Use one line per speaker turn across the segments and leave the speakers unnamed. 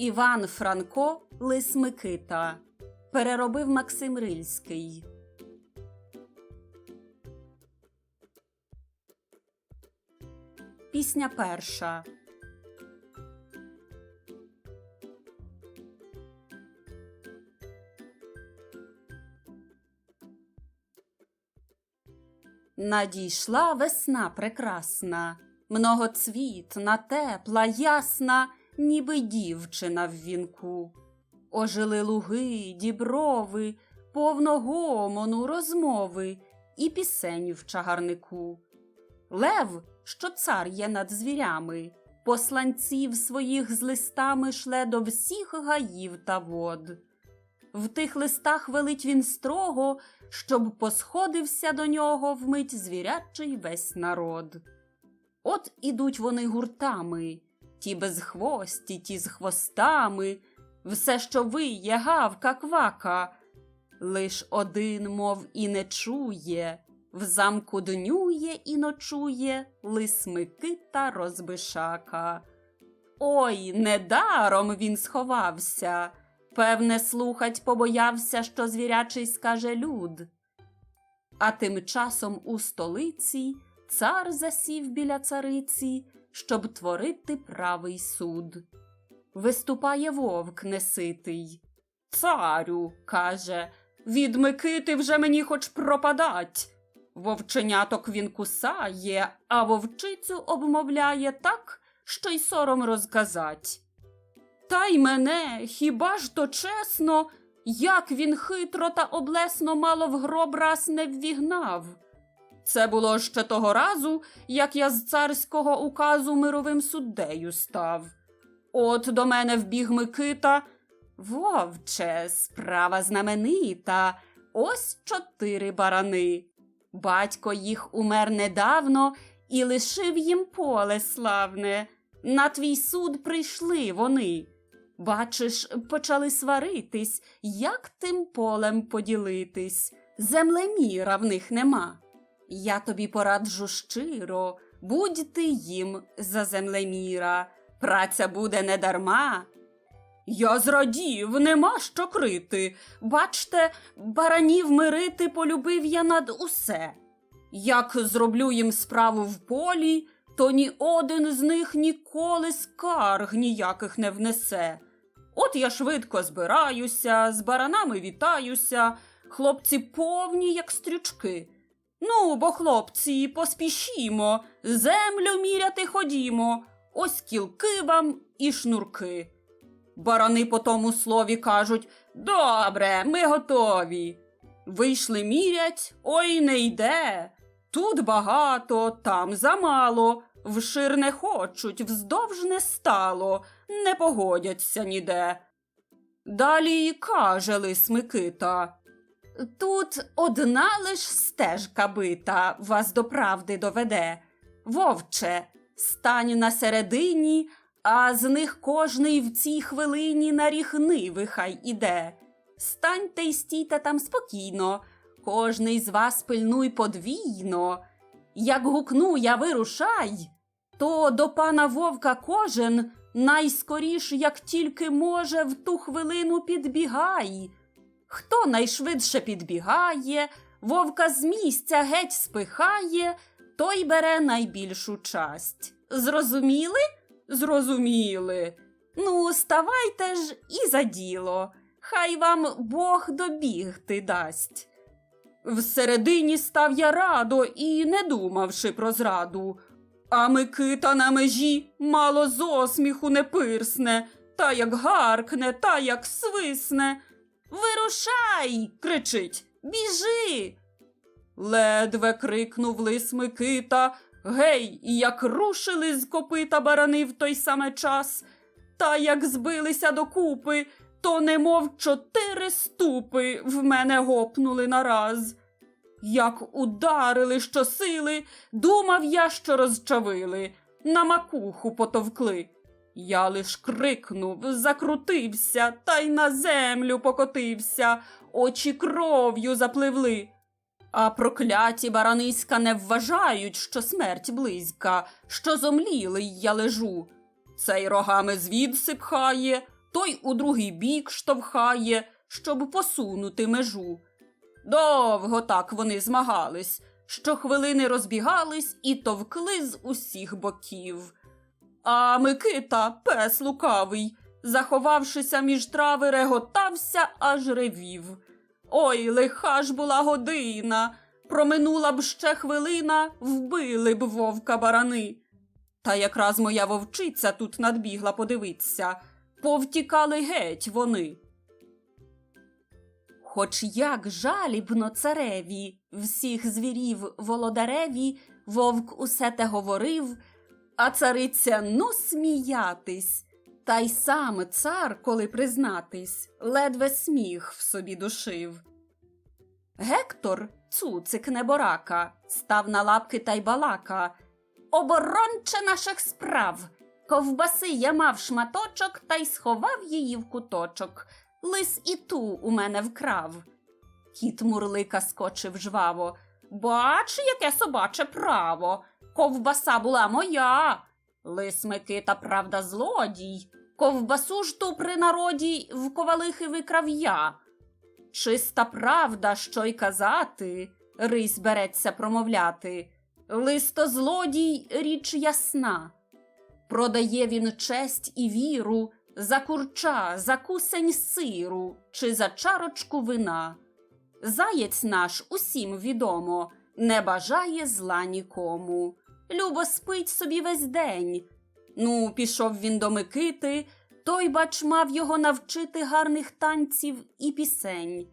Іван Франко Лис Микита. Переробив Максим Рильський. Пісня перша. Надійшла весна прекрасна, многоцвітна, тепла, ясна, ніби дівчина в вінку. Ожили луги, діброви, повно гомону, розмови і пісень в чагарнику. Лев, що цар є над звірями, посланців своїх з листами шле до всіх гаїв та вод. В тих листах велить він строго, щоб посходився до нього вмить звірячий весь народ. От ідуть вони гуртами, ті безхвості, ті з хвостами, все, що виє, гавка, квака. Лиш один, мов і не чує, в замку днює і ночує лис Микита розбишака. Ой, недаром він сховався. Певне, слухать побоявся, що звірячий скаже люд. А тим часом у столиці цар засів біля цариці, щоб творити правий суд. Виступає вовк неситий. Царю, каже, від Микити вже мені хоч пропадать. Вовченяток він кусає, а вовчицю обмовляє так, що й сором розказать. Та й мене, хіба ж то чесно, як він хитро та облесно мало в гроб раз не ввігнав. Це було ще того разу, як я з царського указу мировим суддею став. От до мене вбіг Микита. Вовче, справа знаменита, ось чотири барани. Батько їх умер недавно і лишив їм поле славне. На твій суд прийшли вони. Бачиш, почали сваритись, як тим полем поділитись. Землеміра в них нема. Я тобі пораджу щиро, будь ти їм за землеміра, праця буде недарма. Я зрадів, нема що крити. Бачте, баранів мирити полюбив я над усе. Як зроблю їм справу в полі, то ні один з них ніколи скарг ніяких не внесе. От я швидко збираюся, з баранами вітаюся, хлопці повні, як стрючки. Ну, бо, хлопці, поспішімо, землю міряти ходімо, ось кілки вам і шнурки. Барани по тому слові кажуть Добре, ми готові. Вийшли мірять, ой не йде. Тут багато, там замало, вшир не хочуть, вздовж не стало, не погодяться ніде. Далі каже лис Микита. Тут одна лиш стежка бита вас до правди доведе. Вовче, стань на середині, а з них кожний в цій хвилині на ріг ниви хай іде. Станьте й стійте там спокійно, кожний з вас пильнуй подвійно. Як гукну я вирушай, то до пана вовка кожен найскоріш, як тільки може, в ту хвилину підбігай. Хто найшвидше підбігає, вовка з місця геть спихає, той бере найбільшу часть. Зрозуміли? Зрозуміли. Ну, ставайте ж і за діло. Хай вам Бог добігти дасть. Всередині став я радо і не думавши про зраду. А Микита на межі мало з осміху не пирсне, та як гаркне, та як свисне. Вирушай. кричить. Біжи. Ледве крикнув лис Микита. Гей, як рушили з копита барани в той саме час, та як збилися докупи, то немов чотири ступи в мене гопнули нараз. Як ударили щосили, думав я, що розчавили, на макуху потовкли. Я лиш крикнув, закрутився, та й на землю покотився, очі кров'ю запливли. А прокляті бараниська не вважають, що смерть близька, що зомлілий я лежу. Цей рогами звідси пхає, той у другий бік штовхає, щоб посунути межу. Довго так вони змагались, що хвилини розбігались і товкли з усіх боків. А Микита, пес лукавий, заховавшися між трави, реготався, аж ревів. Ой, лиха ж була година. Проминула б ще хвилина, вбили б вовка барани. Та якраз моя вовчиця тут надбігла подивитися, повтікали геть вони. Хоч як жалібно цареві, всіх звірів володареві, вовк усе те говорив, а цариця ну сміятись. Та й сам цар, коли признатись, ледве сміх в собі душив. Гектор, цуцик неборака, став на лапки та й балака. Оборонче наших справ. Ковбаси я мав шматочок та й сховав її в куточок. Лис і ту у мене вкрав. Кіт мурлика скочив жваво. Бач, яке собаче право. Ковбаса була моя. Лис Микита, правда, злодій. Ковбасу ж ту при народі в ковалихи викрав я. Чиста правда, що й казати, рись береться промовляти. Листо злодій річ ясна. Продає він честь і віру за курча, за кусень сиру чи за чарочку вина. Заєць наш усім відомо, не бажає зла нікому. Любо спить собі весь день. Ну, пішов він до Микити, той, бач, мав його навчити гарних танців і пісень.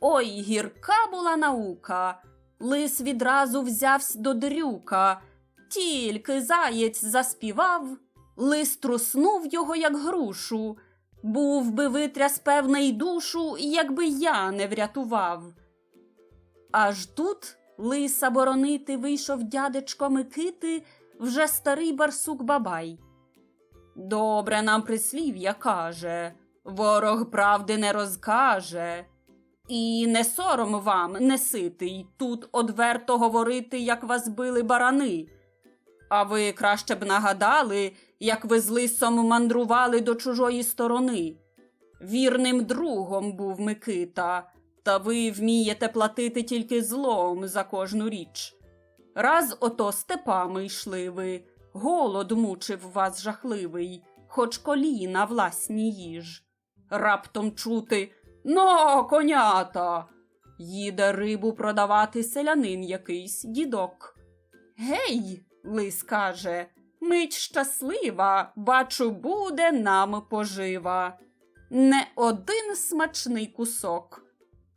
Ой, гірка була наука. Лис відразу взявсь до дрюка. Тільки заєць заспівав, лис труснув його, як грушу. Був би витряс певне й душу, якби я не врятував. Аж тут лиса боронити вийшов дядечко Микити, вже старий барсук бабай. Добре нам прислів'я каже, ворог правди не розкаже. І не сором вам, не ситий, тут одверто говорити, як вас били барани. А ви краще б нагадали, як ви з лисом мандрували до чужої сторони. Вірним другом був Микита, та ви вмієте платити тільки злом за кожну річ. Раз ото степами йшли ви, голод мучив вас жахливий, хоч коліна власні їж. Раптом чути Но, конята. Їде рибу продавати селянин якийсь дідок. Гей, лис каже, мить щаслива, бачу, буде нам пожива. Не один смачний кусок.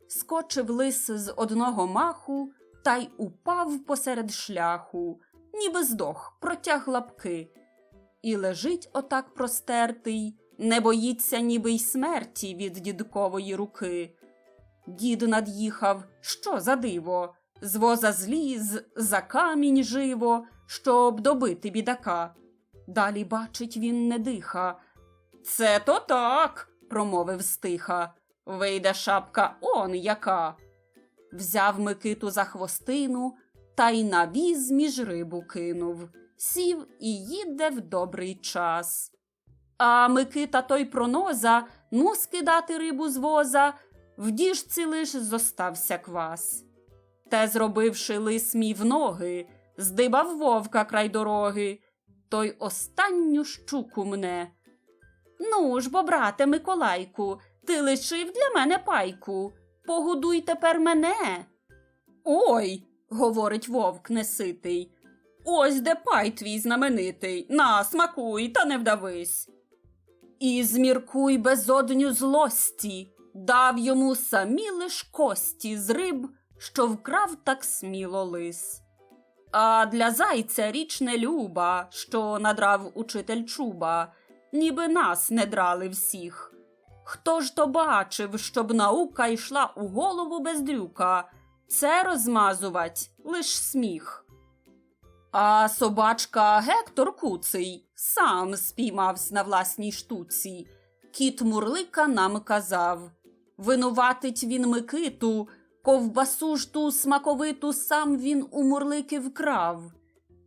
Скочив лис з одного маху та й упав посеред шляху, ніби здох, протяг лапки. І лежить отак простертий, не боїться ніби й смерті від дідкової руки. Дід над'їхав, що за диво, з воза зліз, за камінь живо, щоб добити бідака. Далі, бачить, він не диха. Це то так, промовив стиха. Вийде шапка он яка. Взяв Микиту за хвостину та й на віз між рибу кинув. Сів і їде в добрий час. А Микита той проноза, ну скидати рибу з воза, в діжці лиш зостався квас. Те, зробивши лис мій в ноги, здибав вовка край дороги, той останню щуку мне. Ну ж бо, брате Миколайку, ти лишив для мене пайку. Погодуй тепер мене. Ой, говорить вовк неситий. Ось де пай твій знаменитий. На, смакуй, та не вдавись. І зміркуй безодню злості, дав йому самі лиш кості з риб, що вкрав так сміло лис. А для зайця річ не люба, що надрав учитель чуба, ніби нас не драли всіх. Хто ж то бачив, щоб наука йшла у голову без дрюка, це розмазувать лиш сміх. А собачка Гектор Куций сам спіймавсь на власній штуці. Кіт Мурлика нам казав винуватить він Микиту, ковбасу ж ту смаковиту сам він у Мурлики вкрав.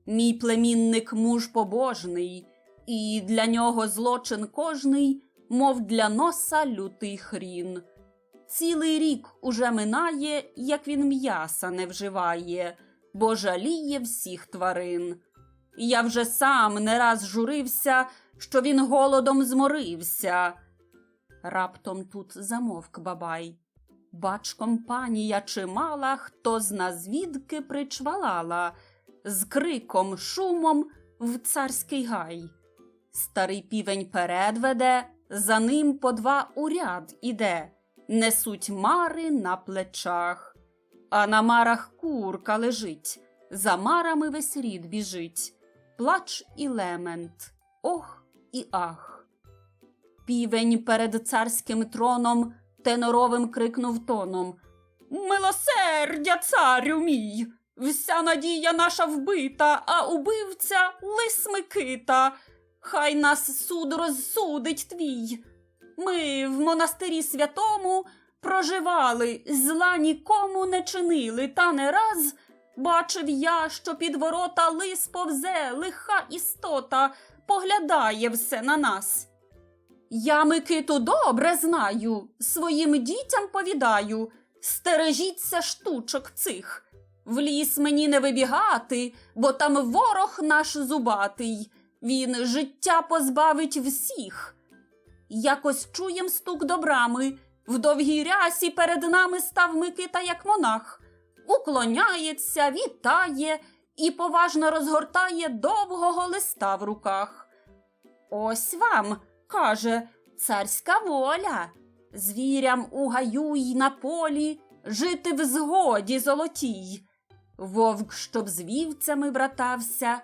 Мій племінник муж побожний, і для нього злочин кожний мов для носа лютий хрін. Цілий рік уже минає, як він м'яса не вживає, бо жаліє всіх тварин. Я вже сам не раз журився, що він голодом зморився. Раптом тут замовк бабай. Бач, компанія чимала, хто зна звідки причвалала, з криком, шумом в царський гай. Старий півень перед веде, за ним по два уряд іде, несуть мари на плечах. А на марах курка лежить, за марами весь рід біжить, плач і лемент, ох і ах. Півень перед царським троном теноровим крикнув тоном Милосердя, царю мій! Вся надія наша вбита, а убивця лис Микита. Хай нас суд розсудить твій. Ми в монастирі святому проживали, зла нікому не чинили, та не раз бачив я, що під ворота лис повзе, лиха істота, поглядає все на нас. Я Микиту добре знаю, своїм дітям повідаю, стережіться штучок цих. В ліс мені не вибігати, бо там ворог наш зубатий, він життя позбавить всіх. Якось чуєм стук до брами, в довгій рясі перед нами став Микита, як монах, уклоняється, вітає і поважно розгортає довгого листа в руках. Ось вам, каже, царська воля, звірям у гаю й на полі жити в згоді золотій. Вовк, щоб з вівцями братався,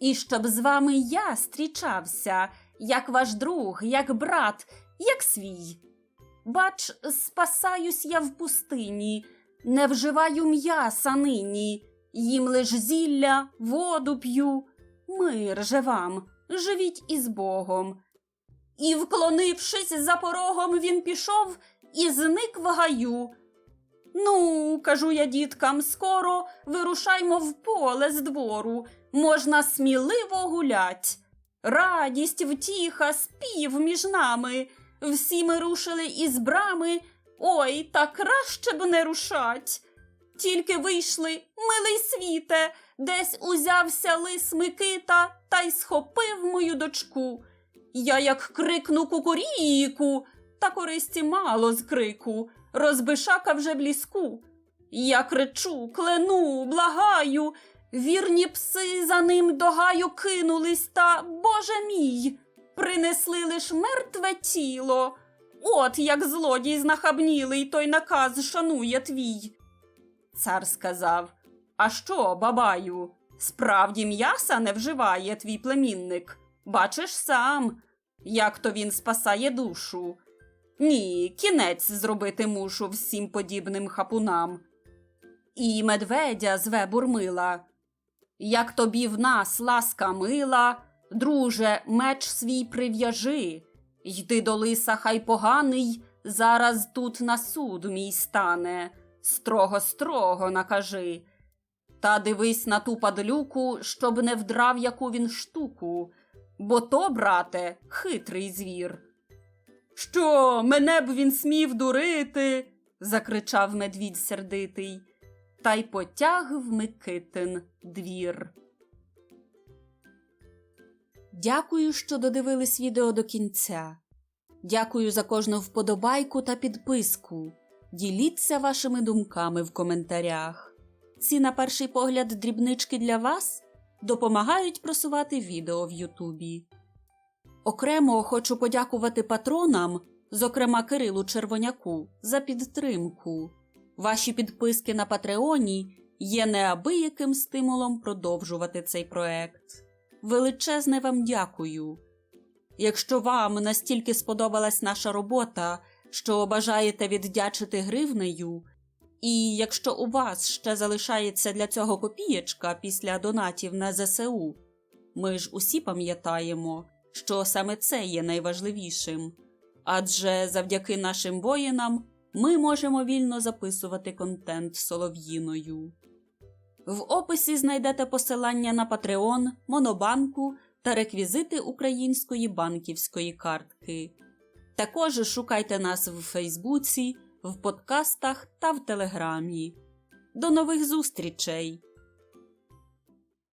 і щоб з вами я стрічався, як ваш друг, як брат, як свій. Бач, спасаюсь я в пустині, не вживаю м'яса нині, їм лиш зілля, воду п'ю. Мир же вам, живіть із Богом. І, вклонившись за порогом, він пішов і зник в гаю. Ну, кажу я діткам, скоро вирушаймо в поле з двору, можна сміливо гулять. Радість, втіха, спів між нами. Всі ми рушили із брами. Ой, та краще б не рушать. Тільки вийшли, милий світе, десь узявся лис Микита та й схопив мою дочку. Я як крикну кукуріку, та користі мало з крику, розбишака вже в ліску. Я кричу, клену, благаю, вірні пси за ним до гаю кинулись, та, Боже мій, принесли лиш мертве тіло. От як злодій знахабнілий той наказ шанує твій. Цар сказав А що, бабаю, справді м'яса не вживає твій племінник? Бачиш сам, як то він спасає душу. Ні, кінець зробити мушу всім подібним хапунам. І медведя зве бурмила. Як тобі в нас ласка мила, друже, меч свій прив'яжи, йди до лиса, хай поганий, зараз тут на суд мій стане, строго строго накажи. Та дивись на ту падлюку, щоб не вдрав яку він штуку, бо то, брате, хитрий звір. Що, мене б він смів дурити? закричав медвідь сердитий, та й потяг в Микитин двір. Дякую, що додивились відео до кінця. Дякую за кожну вподобайку та підписку. Діліться вашими думками в коментарях. Ці, на перший погляд, дрібнички для вас допомагають просувати відео в Ютубі. Окремо хочу подякувати патронам, зокрема Кирилу Червоняку, за підтримку. Ваші підписки на Патреоні є неабияким стимулом продовжувати цей проект. Величезне вам дякую. Якщо вам настільки сподобалась наша робота, що бажаєте віддячити гривнею, і якщо у вас ще залишається для цього копієчка після донатів на ЗСУ, ми ж усі пам'ятаємо, що саме це є найважливішим. Адже завдяки нашим воїнам ми можемо вільно записувати контент солов'їною. В описі знайдете посилання на Patreon, Монобанку та реквізити української банківської картки. Також шукайте нас в Фейсбуці, в подкастах та в Телеграмі. До нових зустрічей!